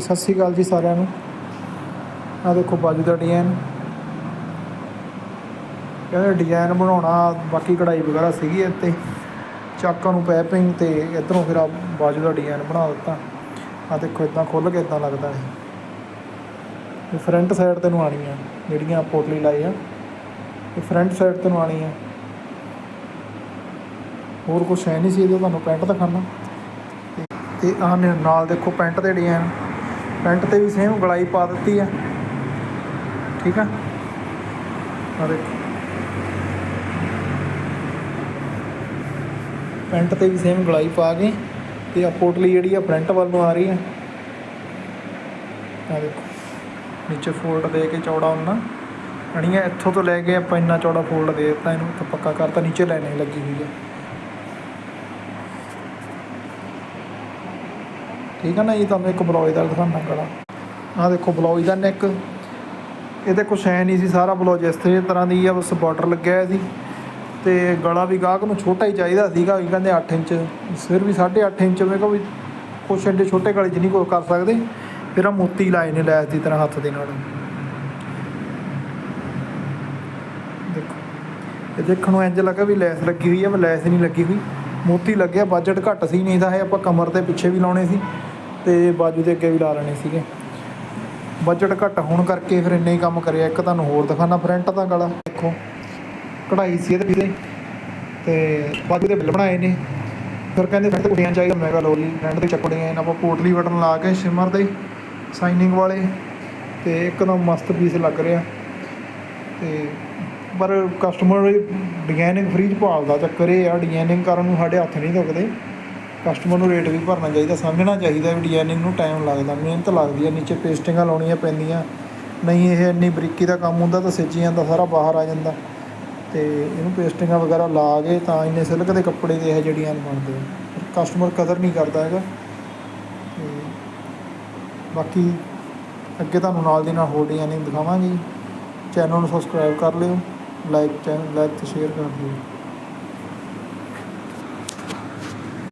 ਸਤਿ ਸ਼੍ਰੀ ਅਕਾਲ ਜੀ ਸਾਰਿਆਂ ਨੂੰ। ਆ ਦੇਖੋ ਬਾਜੂ ਦਾ ਡਿਜ਼ਾਈਨ ਕਹਿੰਦੇ ਡਿਜ਼ਾਈਨ ਬਣਾਉਣਾ, ਬਾਕੀ ਕਢਾਈ ਵਗੈਰਾ ਸੀਗੀ ਇੱਥੇ। ਚਾਕਾਂ ਨੂੰ ਪੈਪਿੰਗ ਤੇ ਇਧਰੋਂ ਫਿਰ ਆ ਬਾਜੂ ਦਾ ਡਿਜ਼ਾਈਨ ਬਣਾ ਦਿੱਤਾ। ਆ ਦੇਖੋ ਇਦਾਂ ਖੁੱਲ ਕੇ ਇਦਾਂ ਲੱਗਦਾ ਇਹ। ਇਹ ਫਰੰਟ ਸਾਈਡ ਤੇ ਨੂੰ ਆਣੀ ਆ, ਜਿਹੜੀਆਂ ਪੋਟਲੀ ਲਾਈ ਆ। ਇਹ ਫਰੰਟ ਸਾਈਡ ਤੇ ਨੂੰ ਆਣੀ ਆ। ਹੋਰ ਕੁਛ ਹੈ ਨਹੀਂ ਸੀ ਇਹਦਾ, ਤੁਹਾਨੂੰ ਪੈਂਟ ਦਿਖਾਣਾ ਤੇ- ਆਹ ਨਾਲ ਦੇਖੋ ਪੈਂਟ ਦੇ ਡਿਜ਼ਾਈਨ ਪੈਂਟ ਤੇ ਵੀ ਸੇਮ ਗਲਾਈ ਪਾ ਦਿੱਤੀ ਆ। ਠੀਕ ਆ? ਆ ਦੇਖੋ। ਪੈਂਟ ਤੇ ਵੀ ਸੇਮ ਗਲਾਈ ਪਾ ਕੇ ਤੇ ਆ ਪੋਟਲੀ ਜਿਹੜੀ ਆ ਫਰੰਟ ਵੱਲ ਨੂੰ ਆ ਰਹੀ ਆ। ਆ ਦੇਖੋ। ਨੀਚੇ ਫੋਲਡ ਦੇ ਕੇ ਚੌੜਾ ਉਹਨਾਂ ਅਣੀਆਂ ਇੱਥੋਂ ਤੋਂ ਲੈ ਕੇ ਆਪਾਂ ਇੰਨਾ ਚੌੜਾ ਫੋਲਡ ਦੇ ਦਿੱਤਾ ਇਹਨੂੰ ਤਾਂ ਪੱਕਾ ਕਰਤਾ ਨੀਚੇ ਲਾਈਨਿੰਗ ਲੱਗੀ ਹੋਈ ਆ। ਠੀਕ ਹੈ ਨਾ ਜੀ? ਤੁਹਾਨੂੰ ਇੱਕ ਬਲੌਜ ਦਾ ਦਿਖਾਉਣਾ ਗਲਾ। ਆਹ ਦੇਖੋ, ਬਲੌਜ ਦਾ ਨੈਕ ਇਹਦੇ ਕੁਛ ਹੈ ਨਹੀਂ ਸੀ, ਸਾਰਾ ਬਲੌਜ ਇਸ ਤਰ੍ਹਾਂ ਦੀ ਆ, ਬਸ ਬਾਰਡਰ ਲੱਗਿਆ ਹੋਇਆ ਸੀ। ਤੇ ਗਲਾ ਵੀ ਗਾਹਕ ਨੂੰ ਛੋਟਾ ਹੀ ਚਾਹੀਦਾ ਸੀਗਾ, ਵੀ ਕਹਿੰਦੇ 8 ਇੰਚ। ਸਿਰ ਵੀ 8.5 ਇੰਚ, ਮੈਂ ਕਿਹਾ ਵੀ ਕੁਛ ਐਡੇ ਛੋਟੇ ਗਲੇ 'ਚ ਨਹੀਂ ਕੋਈ ਕਰ ਸਕਦੇ। ਫਿਰ ਆ ਮੋਤੀ ਲਾਏ ਨੇ ਲੈਸ ਦੀ ਤਰ੍ਹਾਂ ਹੱਥ ਦੇ ਨਾਲ। ਦੇਖੋ, ਇਹ ਦੇਖਣ ਨੂੰ ਇੰਜ ਲੱਗਾ ਵੀ ਲੈਸ ਲੱਗੀ ਹੋਈ ਆ, ਪਰ ਲੈਸ ਨਹੀਂ ਲੱਗੀ ਹੋਈ। ਮੋਤੀ ਲੱਗਿਆ ਬਜਟ ਘੱਟ ਸੀ, ਨਹੀਂ ਤਾਂ ਇਹ ਆਪਾਂ ਕਮਰ 'ਤੇ ਪਿੱਛੇ ਵੀ ਲਾਉਣੇ ਸੀ। ਤੇ ਬਾਜੂ ਦੇ ਅੱਗੇ ਵੀ ਲਾ ਲੈਣੇ ਸੀਗੇ। ਬਜਟ ਘੱਟ ਹੋਣ ਕਰਕੇ ਫਿਰ ਇੰਨੇ ਹੀ ਕੰਮ ਕਰਿਆ। ਇੱਕ ਤੁਹਾਨੂੰ ਹੋਰ ਦਿਖਾਣਾ ਫਰੰਟ ਦਾ ਗਲਾ ਦੇਖੋ। ਕਢਾਈ ਸੀ ਇਹਦੇ ਵੀ ਤੇ ਬਾਜੂ ਦੇ ਬਿੱਲ ਬਣਾਏ ਨੇ। ਫਿਰ ਕਹਿੰਦੇ ਫਿਰ ਕੁੜੀਆਂ ਚਾਹੀਦਾ। ਮੈਂ ਕਿਹਾ ਲੋ ਲਈ ਫਰੰਟ ਤੇ ਚੱਕੜੀਆਂ ਇਹਨਾਂ ਆਪਾਂ ਪੋਟਲੀ ਬਟਨ ਲਾ ਕੇ ਸ਼ਿਮਰ ਦੇ ਸਾਈਨਿੰਗ ਵਾਲੇ। ਤੇ ਇੱਕਦਮ ਮਸਤ ਪੀਸ ਲੱਗ ਰਿਹਾ। ਤੇ ਪਰ ਕਸਟਮਰ ਡਿਜ਼ਾਈਨਿੰਗ ਫ੍ਰੀ ਚ ਭਾਲਦਾ। ਚੱਕਰ ਇਹ ਆ ਡਿਜ਼ਾਈਨਿੰਗ ਕਰਨ ਨੂੰ ਸਾਡੇ ਹੱਥ ਨਹੀਂ ਦੁਖਦੇ। ਕਸਟਮਰ ਨੂੰ ਰੇਟ ਵੀ ਭਰਨਾ ਚਾਹੀਦਾ, ਸਮਝਣਾ ਚਾਹੀਦਾ ਵੀ ਡਿਜ਼ਾਈਨਿੰਗ ਨੂੰ ਟਾਈਮ ਲੱਗਦਾ, ਮਿਹਨਤ ਲੱਗਦੀ ਹੈ ਨੀਚੇ ਪੇਸਟਿੰਗਾਂ ਲਾਉਣੀਆਂ ਪੈਂਦੀਆਂ। ਨਹੀਂ ਇਹ ਇੰਨੀ ਬਰੀਕੀ ਦਾ ਕੰਮ ਹੁੰਦਾ ਤਾਂ ਸਿੱਜੀ ਜਾਂਦਾ, ਸਾਰਾ ਬਾਹਰ ਆ ਜਾਂਦਾ। ਤੇ ਇਹਨੂੰ ਪੇਸਟਿੰਗਾਂ ਵਗੈਰਾ ਲਾ ਕੇ ਤਾਂ ਇੰਨੇ ਸਿਲਕ ਦੇ ਕੱਪੜੇ ਦੇ ਇਹ ਜਿਹੜੀਆਂ ਬਣਦੇ ਕਸਟਮਰ ਕਦਰ ਨਹੀਂ ਕਰਦਾ ਹੈਗਾ। ਤੇ ਬਾਕੀ ਅੱਗੇ ਤੁਹਾਨੂੰ ਨਾਲ ਦੀ ਨਾਲ ਹੋਰ ਡਿਜ਼ਾਈਨਿੰਗ ਦਿਖਾਵਾਂਗੇ ਚੈਨਲ ਨੂੰ ਸਬਸਕ੍ਰਾਈਬ ਕਰ ਲਿਓ ਲਾਈਕ ਚੈਨਲ ਲਾਈਕ ਤੇ ਸ਼ੇਅਰ ਕਰ ਦਿਓ।